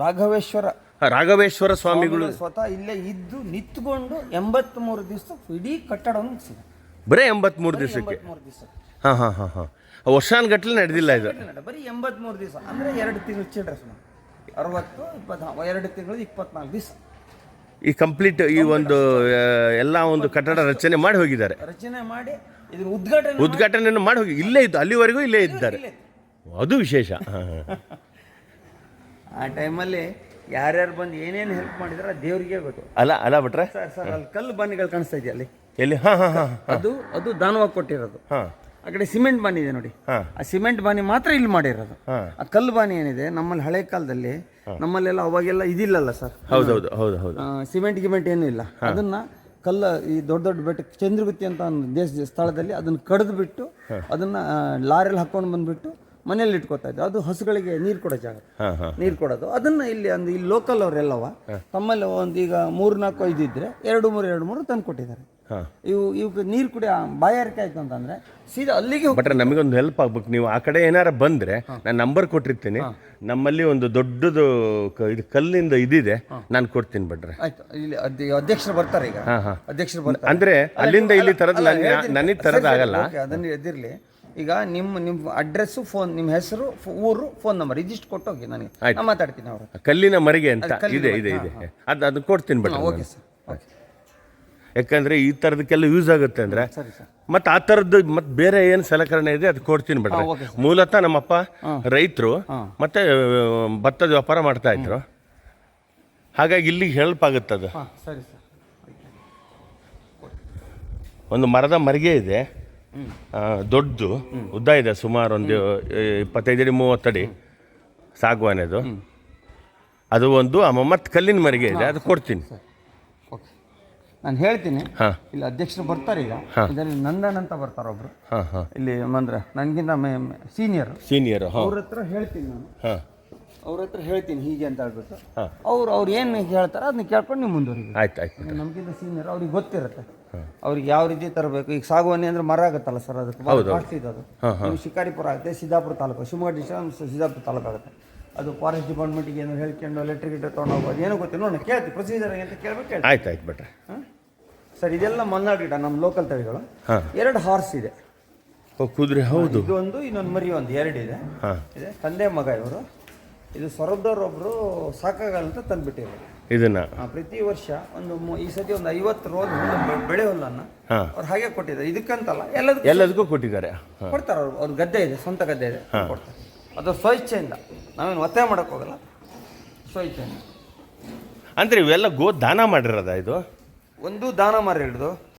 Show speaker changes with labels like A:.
A: ರಾಘವೇಶ್ವರ.
B: ರಾಘವೇಶ್ವರ ಸ್ವಾಮಿಗಳು.
A: ಸ್ವತಃ ಇಲ್ಲೇ ಇದ್ದು ನಿಂತ್ಕೊಂಡು ಎಂಬತ್ಮೂರು ದಿವಸ ಇಡೀ ಕಟ್ಟಡವನ್ನು ಮುಗಿಸಿದೆ.
B: ಬರೀ ಎಂಬತ್ಮೂರು ದಿವಸಕ್ಕೆ?
A: ಎಂಬತ್ಮೂರು ದಿವಸ
B: ಹಾಂ ಹಾಂ ಹಾಂ ಹಾಂ. ವರ್ಷಾನುಗಟ್ಲೆ ನಡೆದಿಲ್ಲ ಇದು.
A: ಬರೀ ಎಂಬತ್ಮೂರು ದಿವಸ. ಅಂದರೆ ಎರಡು ತಿಂಗಳು ಚಿಲ್ಡ್ರೆ ಸುಮಾರು. ಅರವತ್ತು ಇಪ್ಪತ್ತು ಎರಡು ತಿಂಗಳು ಇಪ್ಪತ್ನಾಲ್ಕು ದಿವಸ.
B: ಈ ಕಂಪ್ಲೀಟ್ ಈ ಒಂದು ಎಲ್ಲ ಒಂದು ಕಟ್ಟಡ ರಚನೆ ಮಾಡಿ ಹೋಗಿದ್ದಾರೆ.
A: ರಚನೆ ಮಾಡಿ ಇದನ್ನ ಉದ್ಘಾಟನೆ
B: ಉದ್ಘಾಟನೆಯನ್ನು ಮಾಡಿ ಹೋಗಿ ಇಲ್ಲೇ ಇದ್ದು ಅಲ್ಲಿವರೆಗೂ ಇಲ್ಲೇ ಇದ್ದಾರೆ. ಅದು ವಿಶೇಷ.
A: ಆ ಟೈಮಲ್ಲಿ ಯಾರ್ಯಾರು ಬಂದು ಏನೇನು ಹೆಲ್ಪ್ ಮಾಡಿದಾರೆ ದೇವ್ರಿಗೆ ಗೊತ್ತು.
B: ಅಲ್ಲ ಅಲ್ಲ ಬಿಟ್ರೆ?
A: ಸರ್ ಸರ್ ಅಲ್ಲಿ ಕಲ್ಲು ಬನ್ನಿಗಳು ಕಾಣಿಸ್ತಾ ಇದೆಯಾ ಅಲ್ಲಿ?
B: ಎಲ್ಲಿ? ಹಾಂ ಹಾಂ ಹಾಂ
A: ಅದು ಅದು ದಾನವಾಗಿ ಕೊಟ್ಟಿರೋದು.
B: ಹಾಂ.
A: ಆ ಕಡೆ ಸಿಮೆಂಟ್ ಬಾನಿ ಇದೆ ನೋಡಿ. ಆ ಸಿಮೆಂಟ್ ಬಾನಿ ಮಾತ್ರ ಇಲ್ಲಿ ಮಾಡಿರೋದು. ಆ ಕಲ್ಲು ಬಾನಿ ಏನಿದೆ ನಮ್ಮಲ್ಲಿ ಹಳೆ ಕಾಲದಲ್ಲಿ ನಮ್ಮಲ್ಲೆಲ್ಲ ಅವಾಗೆಲ್ಲ ಇದಿಲ್ಲಲ್ಲ ಸರ್.
B: ಹೌದೌದು ಹೌದು ಹೌದು.
A: ಸಿಮೆಂಟ್ ಗಿಮೆಂಟ್ ಏನು ಇಲ್ಲ. ಅದನ್ನ ಕಲ್ಲ ಈ ದೊಡ್ಡ ದೊಡ್ಡ ಬೆಟ್ಟ ಚಂದ್ರಗುತ್ತಿ ಅಂತ ಒಂದು ದೇಶ ಸ್ಥಳದಲ್ಲಿ ಅದನ್ನ ಕಡಿದ್ಬಿಟ್ಟು ಅದನ್ನ ಲಾರಿಯಲ್ಲಿ ಹಾಕೊಂಡು ಬಂದ್ಬಿಟ್ಟು ಮನೇಲಿ ಇಟ್ಕೋತಾ ಇದ್ದೆ ಅದು ಹಸುಗಳಿಗೆ ನೀರು ಕೊಡೋ ಜಾಗ.
B: ಹಾಂ ಹಾಂ
A: ನೀರು ಕೊಡೋದು. ಅದನ್ನ ಇಲ್ಲಿ ಒಂದು ಇಲ್ಲಿ ಲೋಕಲ್ ಅವರೆಲ್ಲವ ತಮ್ಮಲ್ಲಿ ಒಂದು ಈಗ ಮೂರು ನಾಲ್ಕು ಐದು ಇದ್ರೆ ಎರಡು ಮೂರು ಎರಡು ಮೂರು ತಂದು ಕೊಟ್ಟಿದ್ದಾರೆ.
B: ಇವು
A: ಇವು ಇವಕ್ಕೆ ನೀರು ಕುಡಿಯ ಬಾಯಾರಿಕೆ ಆಯ್ತು ಅಂತಂದ್ರೆ ಸೀದಾ ಅಲ್ಲಿಗೆ ಬಟ್ರೆ
B: ನಮಗೆ ಒಂದು ಹೆಲ್ಪ್ ಆಗ್ಬೇಕು. ನೀವು ಆ ಕಡೆ ಏನಾರ ಬಂದ್ರೆ ನಾನು ನಂಬರ್ ಕೊಟ್ಟಿರ್ತೀನಿ. ನಮ್ಮಲ್ಲಿ ಒಂದು ದೊಡ್ಡದು ಇದು ಕಲ್ಲಿಂದ ಇದಿದೆ. ನಾನು ಕೊಡ್ತೀನಿ ಬಟ್ರೆ
A: ಆಯ್ತು. ಇಲ್ಲಿ ಅಧ್ಯ- ಅಧ್ಯಕ್ಷರು ಬರ್ತಾರೆ ಈಗ.
B: ಹಾಂ ಹಾಂ.
A: ಅಧ್ಯಕ್ಷರು ಬರ್ತಾರೆ.
B: ಅಂದರೆ ಅಲ್ಲಿಂದ ಇಲ್ಲಿ ತರದ್ ನನಗೆ ತರದ ಆಗಲ್ಲ.
A: ಅದನ್ನ ಎದಿರ್ಲಿ ಈಗ ನಿಮ್ಮ ನಿಮ್ಮ ಅಡ್ರೆಸ್ಸು ಫೋನ್ ನಿಮ್ಮ ಹೆಸರು ಊರು ಫೋನ್ ನಂಬರ್ ಇದಿಷ್ಟು ಕೊಟ್ಟೋಗಿ ನನಗೆ. ನಾನು ಮಾತಾಡ್ತೀನಿ ಅವರು.
B: ಕಲ್ಲಿನ ಮರಿಗೆ ಅಂತ. ಇದೆ ಇದೆ ಇದೆ. ಅದು ಅದು ಕೊಡ್ತೀನಿ ಬಟ್
A: ಓಕೆ ಸರ್ ಓಕೆ.
B: ಯಾಕಂದ್ರೆ ಈ ಥರದಕ್ಕೆಲ್ಲ ಯೂಸ್ ಆಗುತ್ತೆ ಅಂದ್ರೆ
A: ಸರಿ ಸರ್.
B: ಮತ್ತೆ ಆ ಥರದ್ದು ಮತ್ತು ಬೇರೆ ಏನು ಸಲಕರಣೆ ಇದೆ ಅದು ಕೊಡ್ತೀನಿ ಬಿಡ್ರಿ. ಮೂಲತಃ ನಮ್ಮಪ್ಪ ರೈತರು ಮತ್ತೆ ಭತ್ತದ ವ್ಯಾಪಾರ ಮಾಡ್ತಾ ಇದ್ರು. ಹಾಗಾಗಿ ಇಲ್ಲಿಗೆ ಹೆಲ್ಪ್ ಆಗುತ್ತೆ ಅದು
A: ಸರಿ ಸರ್.
B: ಒಂದು ಮರದ ಮರಿಗೆ ಇದೆ. ದೊಡ್ಡದು ಉದ್ದ ಇದೆ ಸುಮಾರು ಒಂದು ಇಪ್ಪತ್ತೈದು ಅಡಿ ಮೂವತ್ತು ಅಡಿ ಸಾಗುವಾನೆದು. ಅದು ಒಂದು ಅಮ್ಮ ಮತ್ತೆ ಕಲ್ಲಿನ ಮರಿಗೆ ಇದೆ ಅದು ಕೊಡ್ತೀನಿ.
A: ಓಕೆ ನಾನು ಹೇಳ್ತೀನಿ.
B: ಹಾಂ.
A: ಇಲ್ಲಿ ಅಧ್ಯಕ್ಷರು ಬರ್ತಾರೆ ಈಗ. ಇದರಲ್ಲಿ ನಂದನ್ ಅಂತ ಬರ್ತಾರೆ ಒಬ್ರು.
B: ಹಾಂ ಹಾಂ.
A: ಇಲ್ಲಿ ಅಂದ್ರೆ ನನಗಿಂತ ಸೀನಿಯರ್
B: ಸೀನಿಯರ್
A: ಅವ್ರ ಹತ್ರ ಹೇಳ್ತೀನಿ ನಾನು.
B: ಹಾಂ.
A: ಅವ್ರ ಹತ್ರ ಹೇಳ್ತೀನಿ ಹೀಗೆ ಅಂತ ಹೇಳ್ಬಿಟ್ಟು. ಅವ್ರು ಅವ್ರು ಏನು ಹೇಳ್ತಾರೆ ಅದನ್ನ ಕೇಳ್ಕೊಂಡು ನೀವು ಮುಂದುವರಿಬೇಕು
B: ಆಯ್ತು ಆಯ್ತು
A: ನಮಗಿಂತ ಸೀನಿಯರ್ ಅವ್ರಿಗೆ ಗೊತ್ತಿರುತ್ತೆ. ಅವ್ರಿಗೆ ಯಾವ ರೀತಿ ತರಬೇಕು? ಈಗ ಸಾಗುವಾನಿ ಅಂದ್ರೆ ಮರ ಆಗುತ್ತಲ್ಲ ಸರ್ ಅದಕ್ಕೆ? ಭಾಳ ಕಾಸ್ಟ್ಲಿ ಇದೆ ಅದು. ನೀವು ಶಿಕಾರಿಪುರ ಆಗುತ್ತೆ ಸಿದ್ದಾಪುರ ತಾಲೂಕು. ಶಿವಮೊಗ್ಗ ಡಿಸ್ಟ್ರಿಕ್ಟ್ ಸಿದ್ದಾಪುರ ತಾಲೂಕು ಆಗುತ್ತೆ. ಅದು ಫಾರೆಸ್ಟ್ ಡಿಪಾರ್ಟ್ಮೆಂಟಿಗೆ ಏನೋ ಹೇಳ್ಕೊಂಡು ಎಲೆಕ್ಟ್ರಿಕ್ ತೊಗೊಂಡು ಹೋಗ್ಬೋದು. ಏನೋ ಗೊತ್ತಿಲ್ಲ. ನೋಡಿ ಕೇಳ್ತೀವಿ ಪ್ರೊಸೀಜರ್ ಅಂತ ಕೇಳ್ಬೇಕು ಕೇಳಿ
B: ಆಯ್ತು ಆಯ್ತು ಬೇಟ್ರೆ
A: ಸರ್ ಇದೆಲ್ಲ ಮಲ್ನಾಡು ಗಿಡ ನಮ್ಮ ಲೋಕಲ್ ತಳಿಗಳು. ಎರಡು ಹಾರ್ಸ್ ಇದೆ.
B: ಕುದುರೆ ಹೌದು.
A: ಇದು ಒಂದು ಇನ್ನೊಂದು ಮರಿ ಒಂದು
B: ಎರಡು
A: ಇದೆ. ತಂದೆ ಮಗ ಇವರು. ಇದು ಸೊರಬ್ದವ್ರೊಬ್ರು ಸಾಕಾಗಲ್ಲ ಅಂತ ತಂದ್ಬಿಟ್ಟಿದ್ರು.
B: ಇದನ್ನ?
A: ಆ, ಪ್ರತಿ ವರ್ಷ ಒಂದು ಮು- ಈ ಸತಿ ಒಂದು ಐವತ್ತು ರೋಜ್ ಬೆಳೆ ಹುಲ್ಲನ್ನು ಅವ್ರು ಹಾಗೆ ಕೊಟ್ಟಿದ್ದಾರೆ. ಇದಕ್ಕಂತಲ್ಲ ಎಲ್ಲದಕ್ಕೂ
B: ಎಲ್ಲದಕ್ಕೂ ಕೊಟ್ಟಿದ್ದಾರೆ. ಹಾಂ.
A: ಕೊಡ್ತಾರೆ ಅವ್ರು. ಅವ್ರ ಗದ್ದೆ ಇದೆ ಸ್ವಂತ ಗದ್ದೆ ಇದೆ ಕೊಡ್ತಾರೆ. ಅದು ಸ್ವಇಚ್ಛೆಯಿಂದ. ನಾವೇನು ಒತ್ತಾಯ ಮಾಡೋಕೆ ಹೋಗಲ್ಲ. ಸ್ವಇಚ್ಛೆಯಿಂದ.
B: ಅಂದ್ರೆ ಇವೆಲ್ಲ ಗೋ ದಾನ ಮಾಡಿರೋದ ಇದು?
A: ಒಂದು ದಾನ ಮಾರಿ ಹಿಡಿದು.